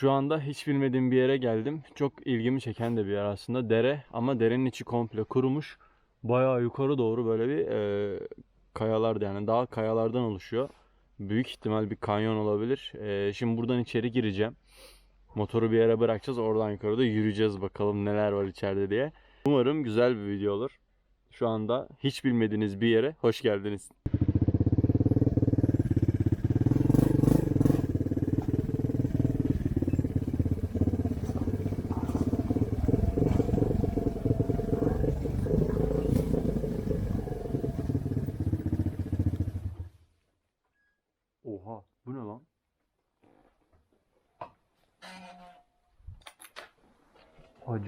Şu anda hiç bilmediğim bir yere geldim. Çok ilgimi çeken de bir yer aslında. Dere ama derenin içi komple kurumuş. Bayağı yukarı doğru böyle bir e, kayalar yani dağ kayalardan oluşuyor. Büyük ihtimal bir kanyon olabilir. E, şimdi buradan içeri gireceğim. Motoru bir yere bırakacağız. Oradan yukarıda yürüyeceğiz bakalım neler var içeride diye. Umarım güzel bir video olur. Şu anda hiç bilmediğiniz bir yere hoş geldiniz. Oha bu ne lan?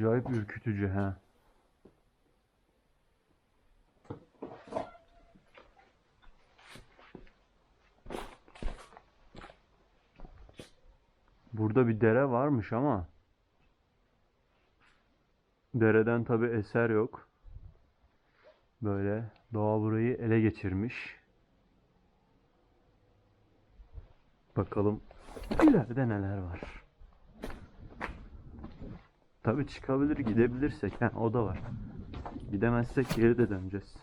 Acayip ürkütücü he. Burada bir dere varmış ama dereden tabi eser yok. Böyle doğa burayı ele geçirmiş. Bakalım ileride neler var. Tabi çıkabilir gidebilirsek. He, o da var. Gidemezsek geri de döneceğiz.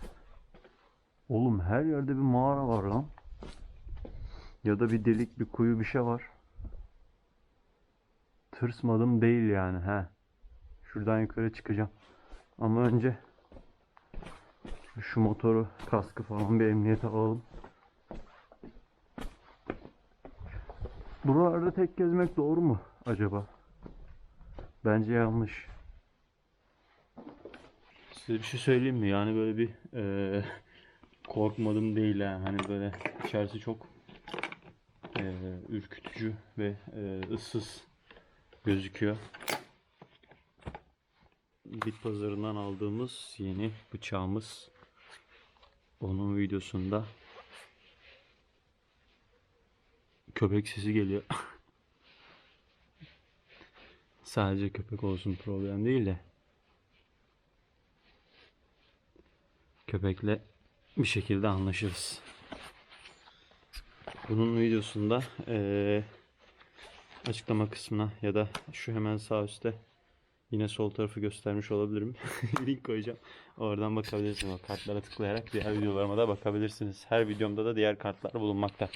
Oğlum her yerde bir mağara var lan. Ya da bir delik bir kuyu bir şey var. Tırsmadım değil yani he. Şuradan yukarı çıkacağım. Ama önce şu motoru kaskı falan bir emniyete alalım. Buralarda tek gezmek doğru mu acaba? Bence yanlış. Size bir şey söyleyeyim mi? Yani böyle bir eee, korkmadım değil ha. Hani böyle içerisi çok eee, ürkütücü ve eee, ıssız gözüküyor. Bit pazarından aldığımız yeni bıçağımız. Onun videosunda köpek sesi geliyor. Sadece köpek olsun problem değil de. Köpekle bir şekilde anlaşırız. Bunun videosunda eee, açıklama kısmına ya da şu hemen sağ üstte yine sol tarafı göstermiş olabilirim. Link koyacağım. Oradan bakabilirsiniz. O kartlara tıklayarak diğer videolarıma da bakabilirsiniz. Her videomda da diğer kartlar bulunmakta.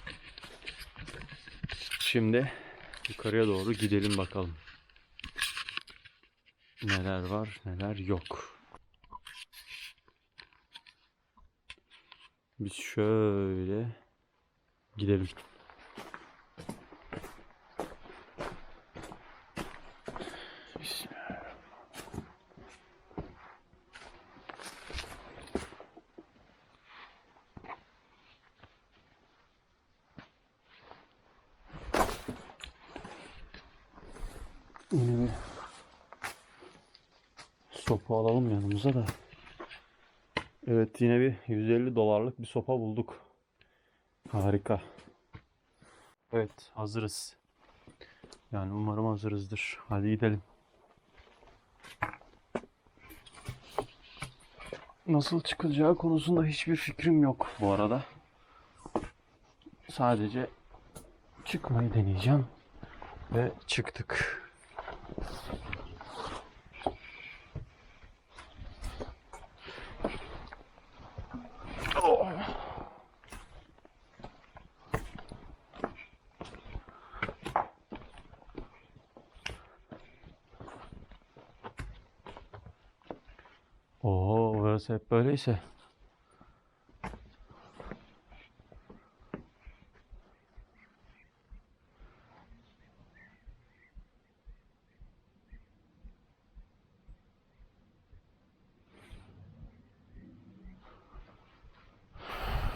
Şimdi yukarıya doğru gidelim bakalım. Neler var neler yok. Biz şöyle gidelim. Bismillah. Yine bir sopa yanımıza da. Evet yine bir 150 dolarlık bir sopa bulduk. Harika. Evet hazırız. Yani umarım hazırızdır. Hadi gidelim. Nasıl çıkacağı konusunda hiçbir fikrim yok bu arada. Sadece çıkmayı deneyeceğim. Ve çıktık. Burası hep böyleyse.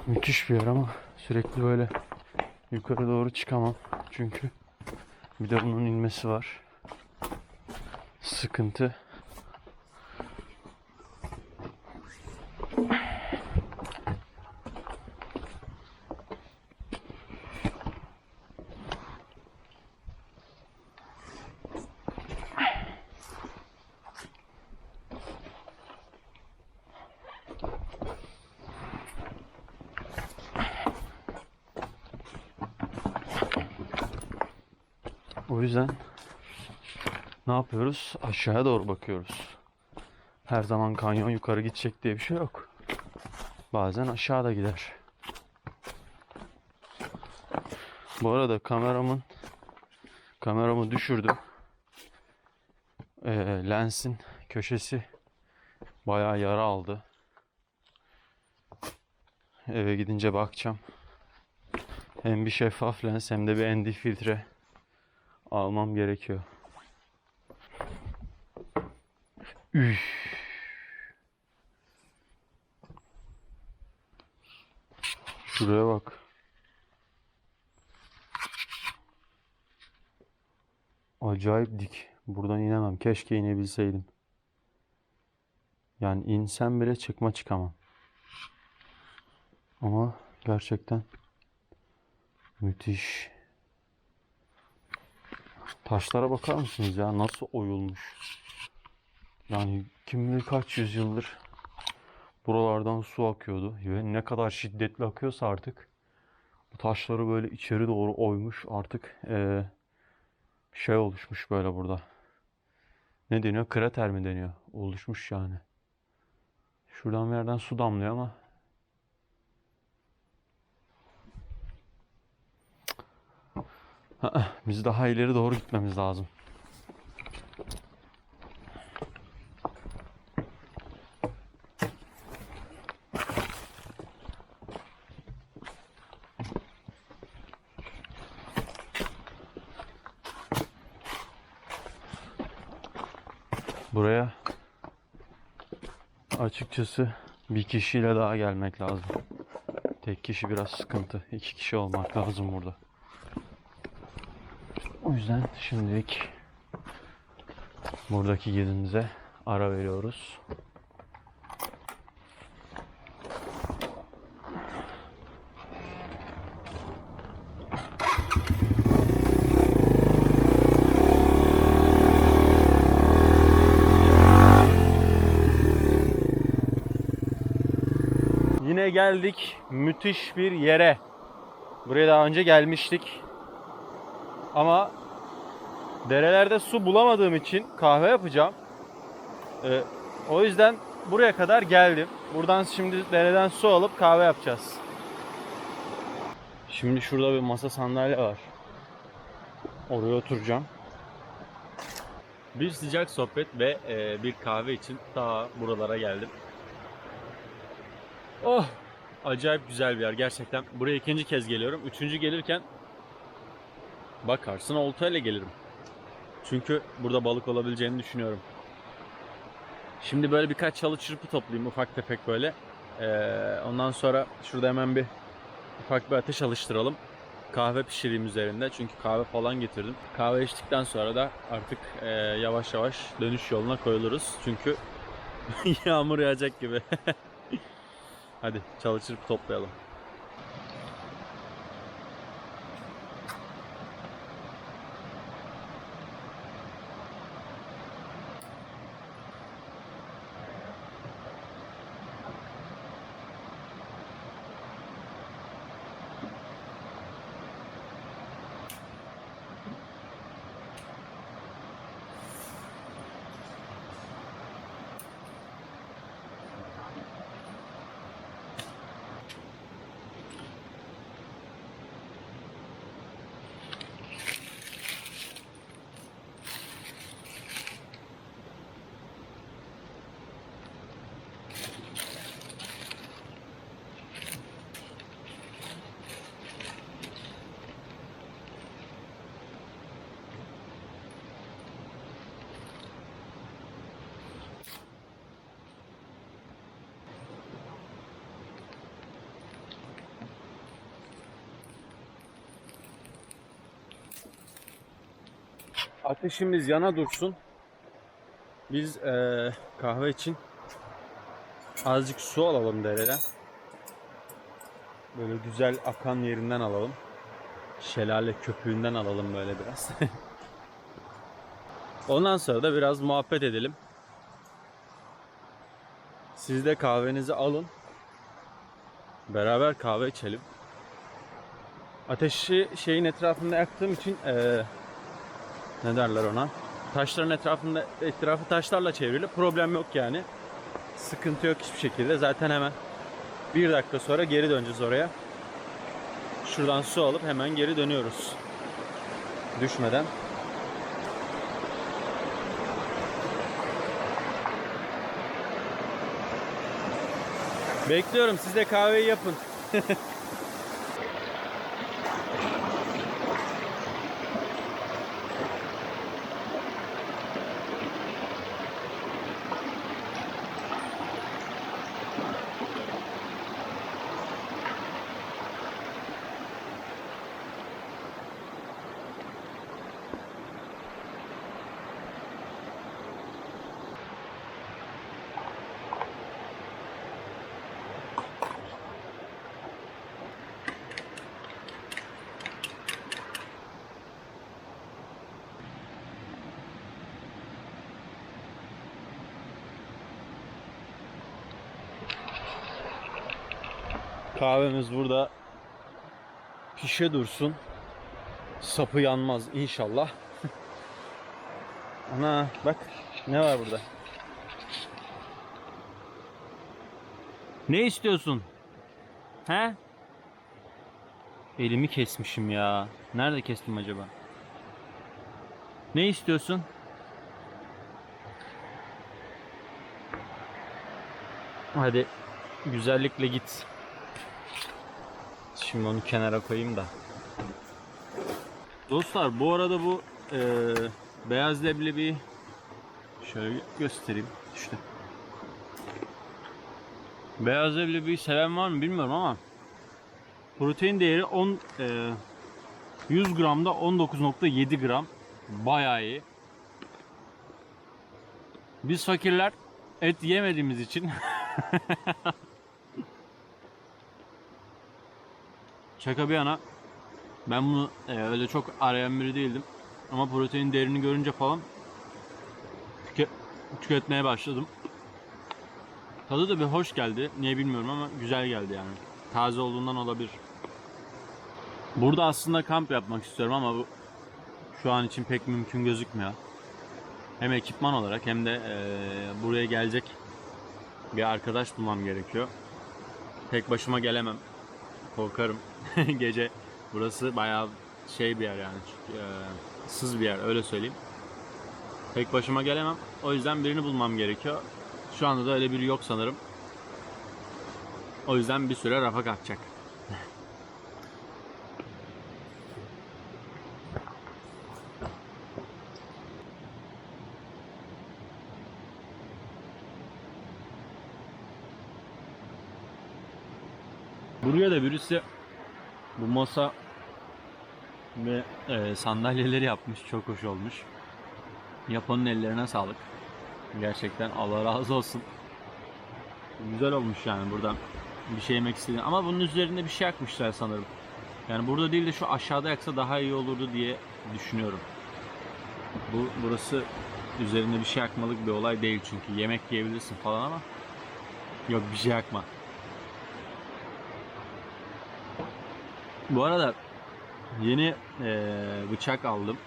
Müthiş bir yer ama sürekli böyle yukarı doğru çıkamam. Çünkü bir de bunun inmesi var. Sıkıntı. O yüzden ne yapıyoruz? Aşağıya doğru bakıyoruz. Her zaman kanyon yukarı gidecek diye bir şey yok. Bazen aşağıda gider. Bu arada kameramın kameramı düşürdüm. Ee, lensin köşesi bayağı yara aldı. Eve gidince bakacağım. Hem bir şeffaf lens hem de bir ND filtre almam gerekiyor. Üf. Şuraya bak. Acayip dik. Buradan inemem. Keşke inebilseydim. Yani insem bile çıkma çıkamam. Ama gerçekten müthiş. Taşlara bakar mısınız ya? Nasıl oyulmuş. Yani kim bilir kaç yüzyıldır buralardan su akıyordu. Ve ne kadar şiddetli akıyorsa artık bu taşları böyle içeri doğru oymuş. Artık eee, şey oluşmuş böyle burada. Ne deniyor? Krater mi deniyor? Oluşmuş yani. Şuradan bir yerden su damlıyor ama biz daha ileri doğru gitmemiz lazım. Buraya açıkçası bir kişiyle daha gelmek lazım. Tek kişi biraz sıkıntı. İki kişi olmak lazım burada. O yüzden şimdilik buradaki gezimize ara veriyoruz. Yine geldik müthiş bir yere. Buraya daha önce gelmiştik. Ama derelerde su bulamadığım için kahve yapacağım. Ee, o yüzden buraya kadar geldim. Buradan şimdi dereden su alıp kahve yapacağız. Şimdi şurada bir masa sandalye var. Oraya oturacağım. Bir sıcak sohbet ve e, bir kahve için daha buralara geldim. Oh! Acayip güzel bir yer gerçekten. Buraya ikinci kez geliyorum. Üçüncü gelirken bakarsın oltayla gelirim. Çünkü burada balık olabileceğini düşünüyorum. Şimdi böyle birkaç çalı çırpı toplayayım ufak tefek böyle. Ee, ondan sonra şurada hemen bir ufak bir ateş alıştıralım. Kahve pişireyim üzerinde çünkü kahve falan getirdim. Kahve içtikten sonra da artık e, yavaş yavaş dönüş yoluna koyuluruz. Çünkü yağmur yağacak gibi. Hadi çalı çırpı toplayalım. Ateşimiz yana dursun. Biz eee, kahve için azıcık su alalım dereden. Böyle güzel akan yerinden alalım. Şelale köpüğünden alalım böyle biraz. Ondan sonra da biraz muhabbet edelim. Siz de kahvenizi alın. Beraber kahve içelim. Ateşi şeyin etrafında yaktığım için eee, ne derler ona? Taşların etrafında etrafı taşlarla çevrili. Problem yok yani. Sıkıntı yok hiçbir şekilde. Zaten hemen bir dakika sonra geri döneceğiz oraya. Şuradan su alıp hemen geri dönüyoruz. Düşmeden. Bekliyorum. Siz de kahveyi yapın. Kahvemiz burada pişe dursun. Sapı yanmaz inşallah. Ana bak ne var burada? Ne istiyorsun? He? Elimi kesmişim ya. Nerede kestim acaba? Ne istiyorsun? Hadi güzellikle git. Şimdi onu kenara koyayım da. Dostlar bu arada bu eee, beyaz leblebi şöyle göstereyim işte. Beyaz leblebiyi seven var mı bilmiyorum ama protein değeri 10 eee, 100 gramda 19.7 gram bayağı iyi. Biz fakirler et yemediğimiz için Şaka bir yana ben bunu e, öyle çok arayan biri değildim. Ama protein değerini görünce falan tüke- tüketmeye başladım. Tadı da bir hoş geldi. Niye bilmiyorum ama güzel geldi yani. Taze olduğundan olabilir. Burada aslında kamp yapmak istiyorum ama bu şu an için pek mümkün gözükmüyor. Hem ekipman olarak hem de e, buraya gelecek bir arkadaş bulmam gerekiyor. Tek başıma gelemem. Korkarım. Gece burası bayağı şey bir yer yani. Çünkü, e, ıssız bir yer öyle söyleyeyim. Tek başıma gelemem. O yüzden birini bulmam gerekiyor. Şu anda da öyle biri yok sanırım. O yüzden bir süre rafa kalkacak. Buraya da birisi bu masa ve e, sandalyeleri yapmış. Çok hoş olmuş. Yapanın ellerine sağlık. Gerçekten Allah razı olsun. Güzel olmuş yani burada bir şey yemek istedim. Ama bunun üzerinde bir şey yakmışlar sanırım. Yani burada değil de şu aşağıda yaksa daha iyi olurdu diye düşünüyorum. Bu burası üzerinde bir şey yakmalık bir olay değil çünkü yemek yiyebilirsin falan ama yok bir şey yakma. Bu arada yeni eee, bıçak aldım.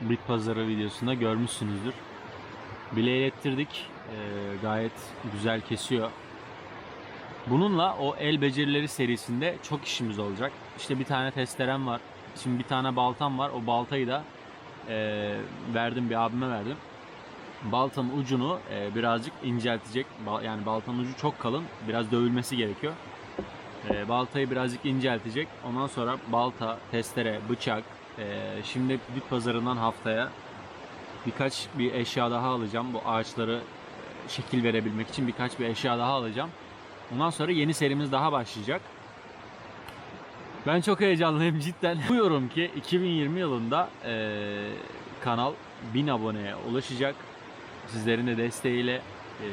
Bit pazarı videosunda görmüşsünüzdür. Bileylettirdik. Eee, gayet güzel kesiyor. Bununla o el becerileri serisinde çok işimiz olacak. İşte bir tane testerem var. Şimdi bir tane baltam var. O baltayı da eee, verdim bir abime verdim. Baltanın ucunu eee, birazcık inceltecek. Yani baltanın ucu çok kalın. Biraz dövülmesi gerekiyor. E, baltayı birazcık inceltecek. Ondan sonra balta, testere, bıçak. e, şimdi bit pazarından haftaya birkaç bir eşya daha alacağım. Bu ağaçları e, şekil verebilmek için birkaç bir eşya daha alacağım. Ondan sonra yeni serimiz daha başlayacak. Ben çok heyecanlıyım cidden. Umuyorum ki 2020 yılında e, kanal 1000 aboneye ulaşacak. Sizlerin de desteğiyle e,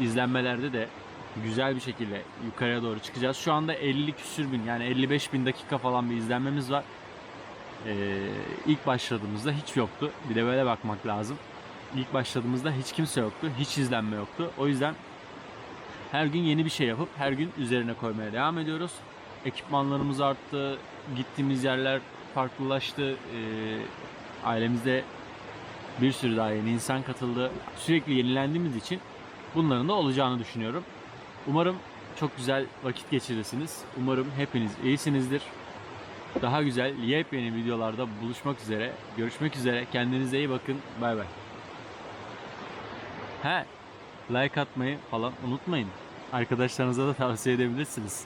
izlenmelerde de güzel bir şekilde yukarıya doğru çıkacağız. Şu anda 50 küsür bin yani 55 bin dakika falan bir izlenmemiz var. Ee, ilk başladığımızda hiç yoktu. Bir de böyle bakmak lazım. İlk başladığımızda hiç kimse yoktu. Hiç izlenme yoktu. O yüzden her gün yeni bir şey yapıp her gün üzerine koymaya devam ediyoruz. Ekipmanlarımız arttı. Gittiğimiz yerler farklılaştı. Ee, ailemizde Bir sürü daha yeni insan katıldı. Sürekli yenilendiğimiz için bunların da olacağını düşünüyorum. Umarım çok güzel vakit geçirirsiniz. Umarım hepiniz iyisinizdir. Daha güzel yepyeni videolarda buluşmak üzere. Görüşmek üzere. Kendinize iyi bakın. Bay bay. He, like atmayı falan unutmayın. Arkadaşlarınıza da tavsiye edebilirsiniz.